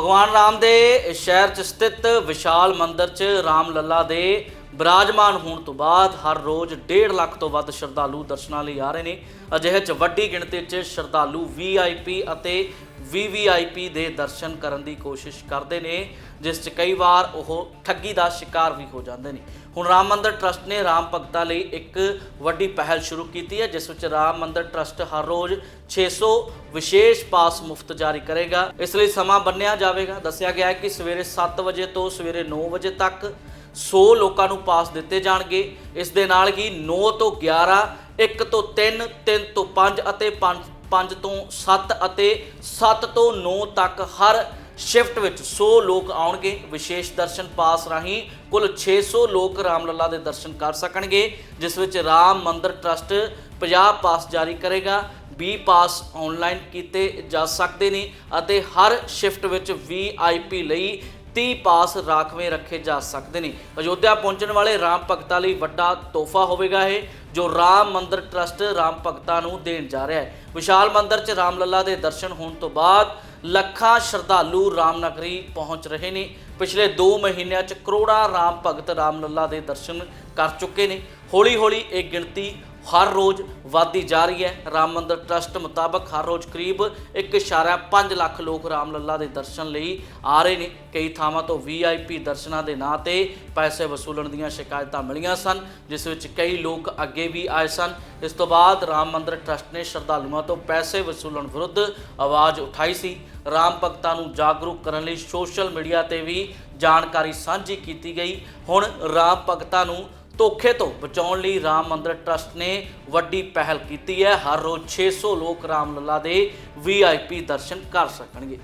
ਭਗਵਾਨ ਰਾਮ ਦੇ ਸ਼ਹਿਰ 'ਚ ਸਥਿਤ ਵਿਸ਼ਾਲ ਮੰਦਿਰ 'ਚ ਰਾਮ ਲੱਲਾ ਦੇ ਬਿਰਾਜਮਾਨ ਹੋਣ ਤੋਂ ਬਾਅਦ ਹਰ ਰੋਜ਼ 1.5 ਲੱਖ ਤੋਂ ਵੱਧ ਸ਼ਰਧਾਲੂ ਦਰਸ਼ਨਾਂ ਲਈ ਆ ਰਹੇ ਨੇ। ਅਜਿਹੇ 'ਚ ਵੱਡੀ ਗਿਣਤੀ 'ਚ ਸ਼ਰਧਾਲੂ ਵੀਆਈਪੀ ਅਤੇ ਵੀਵੀਆਈਪੀ ਦੇ ਦਰਸ਼ਨ ਕਰਨ ਦੀ ਕੋਸ਼ਿਸ਼ ਕਰਦੇ ਨੇ, ਜਿਸ 'ਚ ਕਈ ਵਾਰ ਉਹ ਠੱਗੀ ਦਾ ਸ਼ਿਕਾਰ ਵੀ ਹੋ ਜਾਂਦੇ ਨੇ। ਹੁਣ ਰਾਮ ਮੰਦਰ ਟਰਸਟ ਨੇ ਰਾਮ ਭਗਤਾਂ ਲਈ ਇੱਕ ਵੱਡੀ ਪਹਿਲ ਸ਼ੁਰੂ ਕੀਤੀ ਹੈ, ਜਿਸ ਵਿੱਚ ਰਾਮ ਮੰਦਰ ਟਰਸਟ ਹਰ ਰੋਜ਼ 600 ਵਿਸ਼ੇਸ਼ ਪਾਸ ਮੁਫਤ ਜਾਰੀ ਕਰੇਗਾ। ਇਸ ਲਈ ਸਮਾਂ ਬੰਨਿਆ ਜਾਵੇਗਾ। ਦੱਸਿਆ ਗਿਆ ਹੈ ਕਿ ਸਵੇਰੇ 7 ਵਜੇ ਤੋਂ ਸਵੇਰੇ 9 ਵਜੇ ਤੱਕ 100 ਲੋਕਾਂ ਨੂੰ ਪਾਸ ਦਿੱਤੇ ਜਾਣਗੇ। ਇਸ ਦੇ ਨਾਲ ਹੀ 9 ਤੋਂ 11 1 ਤੋਂ 3 3 ਤੋਂ 5 ਅਤੇ 5 5 ਤੋਂ 7 ਅਤੇ 7 ਤੋਂ 9 ਤੱਕ ਹਰ ਸ਼ਿਫਟ ਵਿੱਚ 100 ਲੋਕ ਆਉਣਗੇ। ਵਿਸ਼ੇਸ਼ ਦਰਸ਼ਨ ਪਾਸ ਰਾਹੀਂ ਕੁੱਲ 600 ਲੋਕ ਰਾਮਲਲਾ ਦੇ ਦਰਸ਼ਨ ਕਰ ਸਕਣਗੇ, ਜਿਸ ਵਿੱਚ ਰਾਮ ਮੰਦਿਰ ਟਰਸਟ 50 ਪਾਸ ਜਾਰੀ ਕਰੇਗਾ। 20 ਪਾਸ ਆਨਲਾਈਨ ਕੀਤੇ ਜਾ ਸਕਦੇ ਨੇ ਅਤੇ ਹਰ ਸ਼ਿਫਟ ਵਿੱਚ ਵੀਆਈਪੀ ਲਈ 30 ਪਾਸ ਰਾਖਵੇਂ ਰੱਖੇ ਜਾ ਸਕਦੇ ਨੇ। ਅਯੋਧਿਆ ਪਹੁੰਚਣ ਵਾਲੇ ਰਾਮ ਭਗਤਾਂ ਲਈ ਵੱਡਾ ਤੋਹਫਾ ਹੋਵੇਗਾ ਇਹ, ਜੋ ਰਾਮ ਮੰਦਿਰ ਟਰਸਟ ਰਾਮ ਭਗਤਾਂ ਨੂੰ ਦੇਣ ਜਾ ਰਿਹਾ ਹੈ। ਵਿਸ਼ਾਲ ਮੰਦਿਰ 'ਚ ਰਾਮ ਲੱਲਾ ਦੇ ਦਰਸ਼ਨ ਹੋਣ ਤੋਂ ਬਾਅਦ ਲੱਖਾਂ ਸ਼ਰਧਾਲੂ ਰਾਮਨਗਰੀ ਪਹੁੰਚ ਰਹੇ ਨੇ। ਪਿਛਲੇ 2 ਮਹੀਨਿਆਂ 'ਚ ਕਰੋੜਾਂ ਰਾਮ ਭਗਤ ਰਾਮ ਲੱਲਾ ਦੇ ਦਰਸ਼ਨ ਕਰ ਚੁੱਕੇ ਨੇ। ਹੌਲੀ ਹੌਲੀ ਇਹ ਗਿਣਤੀ ਹਰ ਰੋਜ਼ ਵਧਦੀ ਜਾ ਰਹੀ ਹੈ। ਰਾਮ ਮੰਦਰ ਟਰਸਟ ਮੁਤਾਬਕ ਹਰ ਰੋਜ਼ ਕਰੀਬ 1.5 ਲੱਖ ਲੋਕ ਰਾਮ ਲੱਲਾ ਦੇ ਦਰਸ਼ਨ ਲਈ ਆ ਰਹੇ ਨੇ। ਕਈ ਥਾਵਾਂ ਤੋਂ ਵੀਆਈਪੀ ਦਰਸ਼ਨਾਂ ਦੇ ਨਾਂ ਤੇ ਪੈਸੇ ਵਸੂਲਣ ਦੀਆਂ ਸ਼ਿਕਾਇਤਾਂ ਮਿਲੀਆਂ ਸਨ, ਜਿਸ ਵਿੱਚ ਕਈ ਲੋਕ ਅੱਗੇ ਵੀ ਆਏ ਸਨ। ਇਸ ਤੋਂ ਬਾਅਦ ਰਾਮ ਮੰਦਰ ਟਰਸਟ ਨੇ ਸ਼ਰਧਾਲੂਆਂ ਤੋਂ ਪੈਸੇ ਵਸੂਲਣ ਵਿਰੁੱਧ ਆਵਾਜ਼ ਉਠਾਈ ਸੀ। ਰਾਮ ਭਗਤਾਂ ਨੂੰ ਜਾਗਰੂਕ ਕਰਨ ਲਈ ਸੋਸ਼ਲ ਮੀਡੀਆ ਤੇ ਵੀ ਜਾਣਕਾਰੀ ਸਾਂਝੀ ਕੀਤੀ ਗਈ। ਹੁਣ ਰਾਮ ਭਗਤਾਂ ਨੂੰ ਧੋਖੇ ਤੋਂ ਬਚਾਉਣ ਲਈ ਰਾਮ ਮੰਦਿਰ ਟਰਸਟ ਨੇ ਵੱਡੀ ਪਹਿਲ ਕੀਤੀ ਹੈ। ਹਰ ਰੋਜ਼ 600 ਲੋਕ ਰਾਮ ਲੱਲਾ ਦੇ ਵੀਆਈਪੀ ਦਰਸ਼ਨ ਕਰ ਸਕਣਗੇ।